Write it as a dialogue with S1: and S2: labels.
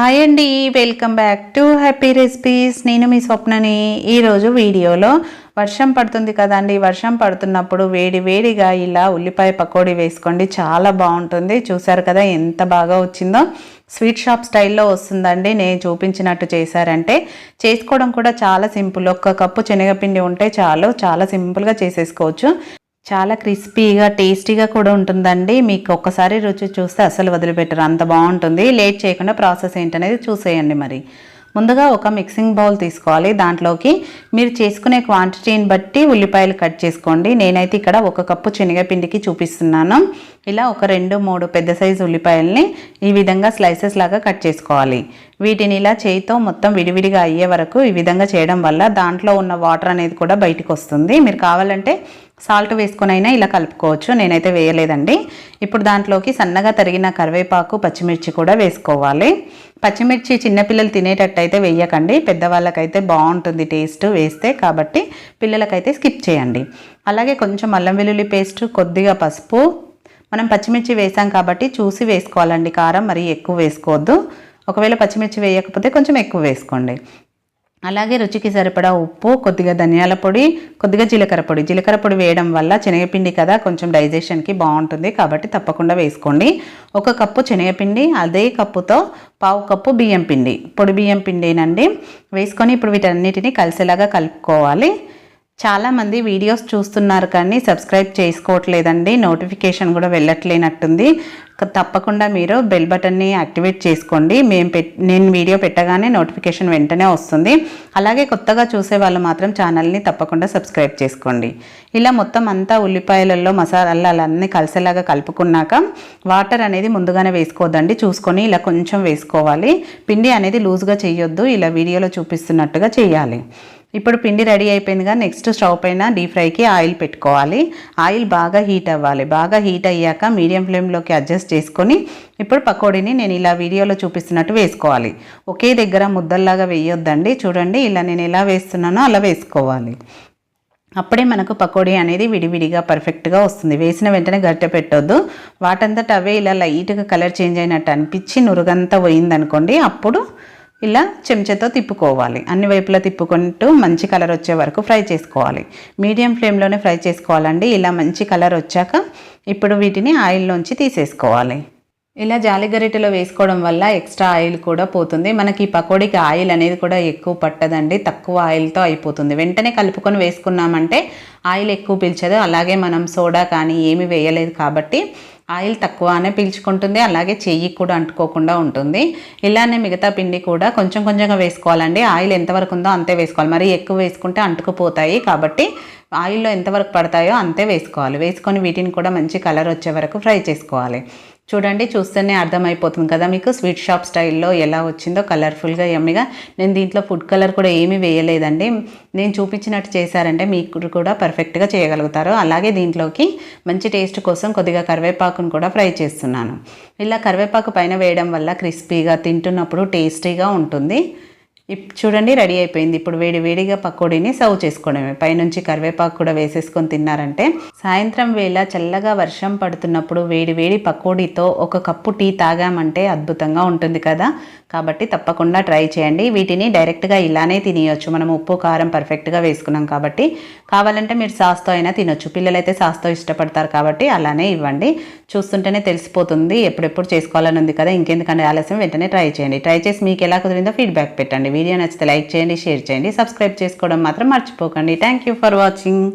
S1: hi అండి welcome back to happy recipes నేను మీ స్వప్నని ఈరోజు వీడియోలో వర్షం పడుతుంది కదండి వర్షం పడుతున్నప్పుడు వేడి వేడిగా ఇలా ఉల్లిపాయ పకోడీ వేసుకోండి చాలా బాగుంటుంది చూసారు కదా ఎంత బాగా వచ్చిందో స్వీట్ షాప్ స్టైల్లో వస్తుందండి నేను చూపించినట్టు చేశారంటే చేసుకోవడం కూడా చాలా సింపుల్ ఒక్క కప్పు శనగపిండి ఉంటే చాలు చాలా సింపుల్గా చేసేసుకోవచ్చు చాలా క్రిస్పీగా టేస్టీగా కూడా ఉంటుందండి మీకు ఒక్కసారి రుచి చూస్తే అసలు వదిలిపెట్టరు అంత బాగుంటుంది లేట్ చేయకుండా ప్రాసెస్ ఏంటనేది చూసేయండి మరి ముందుగా ఒక మిక్సింగ్ బౌల్ తీసుకోవాలి దాంట్లోకి మీరు చేసుకునే క్వాంటిటీని బట్టి ఉల్లిపాయలు కట్ చేసుకోండి నేనైతే ఇక్కడ ఒక కప్పు శనగపిండికి చూపిస్తున్నాను ఇలా ఒక రెండు మూడు పెద్ద సైజు ఉల్లిపాయల్ని ఈ విధంగా స్లైసెస్ లాగా కట్ చేసుకోవాలి వీటిని ఇలా చేయితో మొత్తం విడివిడిగా అయ్యే వరకు ఈ విధంగా చేయడం వల్ల దాంట్లో ఉన్న వాటర్ అనేది కూడా బయటకు వస్తుంది మీరు కావాలంటే సాల్ట్ వేసుకునైనా ఇలా కలుపుకోవచ్చు నేనైతే వేయలేదండి ఇప్పుడు దాంట్లోకి సన్నగా తరిగిన కరివేపాకు పచ్చిమిర్చి కూడా వేసుకోవాలి పచ్చిమిర్చి చిన్నపిల్లలు తినేటట్టయితే వేయకండి పెద్దవాళ్ళకైతే బాగుంటుంది టేస్ట్ వేస్తే కాబట్టి పిల్లలకైతే స్కిప్ చేయండి అలాగే కొంచెం అల్లం వెల్లుల్లి పేస్ట్ కొద్దిగా పసుపు మనం పచ్చిమిర్చి వేసాం కాబట్టి చూసి వేసుకోవాలండి కారం మరీ ఎక్కువ వేసుకోవద్దు ఒకవేళ పచ్చిమిర్చి వేయకపోతే కొంచెం ఎక్కువ వేసుకోండి అలాగే రుచికి సరిపడా ఉప్పు కొద్దిగా ధనియాల పొడి కొద్దిగా జీలకర్ర పొడి జీలకర్ర పొడి వేయడం వల్ల శనగపిండి కదా కొంచెం డైజెషన్కి బాగుంటుంది కాబట్టి తప్పకుండా వేసుకోండి ఒక కప్పు శనగపిండి అదే కప్పుతో పావు కప్పు బియ్యం పిండి పొడి బియ్యం పిండినండి వేసుకొని ఇప్పుడు వీటన్నిటిని కలిసేలాగా కలుపుకోవాలి చాలామంది వీడియోస్ చూస్తున్నారు కానీ సబ్స్క్రైబ్ చేసుకోవట్లేదండి నోటిఫికేషన్ కూడా వెళ్ళట్లేనట్టుంది తప్పకుండా మీరు బెల్ బటన్ని యాక్టివేట్ చేసుకోండి మేము పెట్ నేను వీడియో పెట్టగానే నోటిఫికేషన్ వెంటనే వస్తుంది అలాగే కొత్తగా చూసే వాళ్ళు మాత్రం ఛానల్ని తప్పకుండా సబ్స్క్రైబ్ చేసుకోండి ఇలా మొత్తం అంతా ఉల్లిపాయలలో మసాలాలన్నీ కలిసేలాగా కలుపుకున్నాక వాటర్ అనేది ముందుగానే వేసుకోవద్దండి చూసుకొని ఇలా కొంచెం వేసుకోవాలి పిండి అనేది లూజ్గా చేయొద్దు ఇలా వీడియోలో చూపిస్తున్నట్టుగా చేయాలి ఇప్పుడు పిండి రెడీ అయిపోయిందిగా నెక్స్ట్ స్టవ్ పైన డీప్ ఫ్రైకి ఆయిల్ పెట్టుకోవాలి ఆయిల్ బాగా హీట్ అవ్వాలి బాగా హీట్ అయ్యాక మీడియం ఫ్లేమ్లోకి అడ్జస్ట్ చేసుకొని ఇప్పుడు పకోడీని నేను ఇలా వీడియోలో చూపిస్తున్నట్టు వేసుకోవాలి ఒకే దగ్గర ముద్దల్లాగా వేయొద్దండి చూడండి ఇలా నేను ఎలా వేస్తున్నానో అలా వేసుకోవాలి అప్పుడే మనకు పకోడీ అనేది విడివిడిగా పర్ఫెక్ట్గా వస్తుంది వేసిన వెంటనే గట్టె పెట్టొద్దు వాటంతట అవే ఇలా లైట్గా కలర్ చేంజ్ అయినట్టు అనిపించి నురుగంతా పోయిందనుకోండి అప్పుడు ఇలా చెంచాతో తిప్పుకోవాలి అన్ని వైపులా తిప్పుకుంటూ మంచి కలర్ వచ్చే వరకు ఫ్రై చేసుకోవాలి మీడియం ఫ్లేమ్లోనే ఫ్రై చేసుకోవాలండి ఇలా మంచి కలర్ వచ్చాక ఇప్పుడు వీటిని ఆయిల్లోంచి తీసేసుకోవాలి ఇలా జాలి గరిటెలో వేసుకోవడం వల్ల ఎక్స్ట్రా ఆయిల్ కూడా పోతుంది మనకి ఈ పకోడీకి ఆయిల్ అనేది కూడా ఎక్కువ పట్టదండి తక్కువ ఆయిల్తో అయిపోతుంది వెంటనే కలుపుకొని వేసుకున్నామంటే ఆయిల్ ఎక్కువ పీల్చదు అలాగే మనం సోడా కానీ ఏమి వేయలేదు కాబట్టి ఆయిల్ తక్కువనే పీల్చుకుంటుంది అలాగే చెయ్యి కూడా అంటుకోకుండా ఉంటుంది ఇలానే మిగతా పిండి కూడా కొంచెం కొంచెంగా వేసుకోవాలండి ఆయిల్ ఎంతవరకు ఉందో అంతే వేసుకోవాలి మరి ఎక్కువ వేసుకుంటే అంటుకుపోతాయి కాబట్టి ఆయిల్లో ఎంతవరకు పడతాయో అంతే వేసుకోవాలి వేసుకొని వీటిని కూడా మంచి కలర్ వచ్చే వరకు ఫ్రై చేసుకోవాలి చూడండి చూస్తేనే అర్థమైపోతుంది కదా మీకు స్వీట్ షాప్ స్టైల్లో ఎలా వచ్చిందో కలర్ఫుల్గా ఎమ్మిగా నేను దీంట్లో ఫుడ్ కలర్ కూడా ఏమీ వేయలేదండి నేను చూపించినట్టు చేశారంటే మీకు కూడా పర్ఫెక్ట్గా చేయగలుగుతారు అలాగే దీంట్లోకి మంచి టేస్ట్ కోసం కొద్దిగా కరివేపాకును కూడా ఫ్రై చేస్తున్నాను ఇలా కరివేపాకు పైన వేయడం వల్ల క్రిస్పీగా తింటున్నప్పుడు టేస్టీగా ఉంటుంది చూడండి రెడీ అయిపోయింది ఇప్పుడు వేడి వేడిగా పకోడీని సర్వ్ చేసుకోవడమే పైనుంచి కరివేపాకు కూడా వేసేసుకొని తిన్నారంటే సాయంత్రం వేళ చల్లగా వర్షం పడుతున్నప్పుడు వేడి వేడి పకోడీతో ఒక కప్పు టీ తాగామంటే అద్భుతంగా ఉంటుంది కదా కాబట్టి తప్పకుండా ట్రై చేయండి వీటిని డైరెక్ట్గా ఇలానే తినేయచ్చు మనం ఉప్పు కారం పర్ఫెక్ట్గా వేసుకున్నాం కాబట్టి కావాలంటే మీరు సాస్తో అయినా తినొచ్చు పిల్లలైతే సాస్తో ఇష్టపడతారు కాబట్టి అలానే ఇవ్వండి చూస్తుంటేనే తెలిసిపోతుంది ఎప్పుడెప్పుడు చేసుకోవాలని ఉంది కదా ఇంకెందుకంటే ఆలస్యం వెంటనే ట్రై చేయండి ట్రై చేసి మీకు ఎలా కుదిరిందో ఫీడ్బ్యాక్ పెట్టండి వీడియో నచ్చితే లైక్ చేయండి షేర్ చేయండి సబ్స్క్రైబ్ చేసుకోవడం మాత్రం మర్చిపోకండి థ్యాంక్ ఫర్ వాచింగ్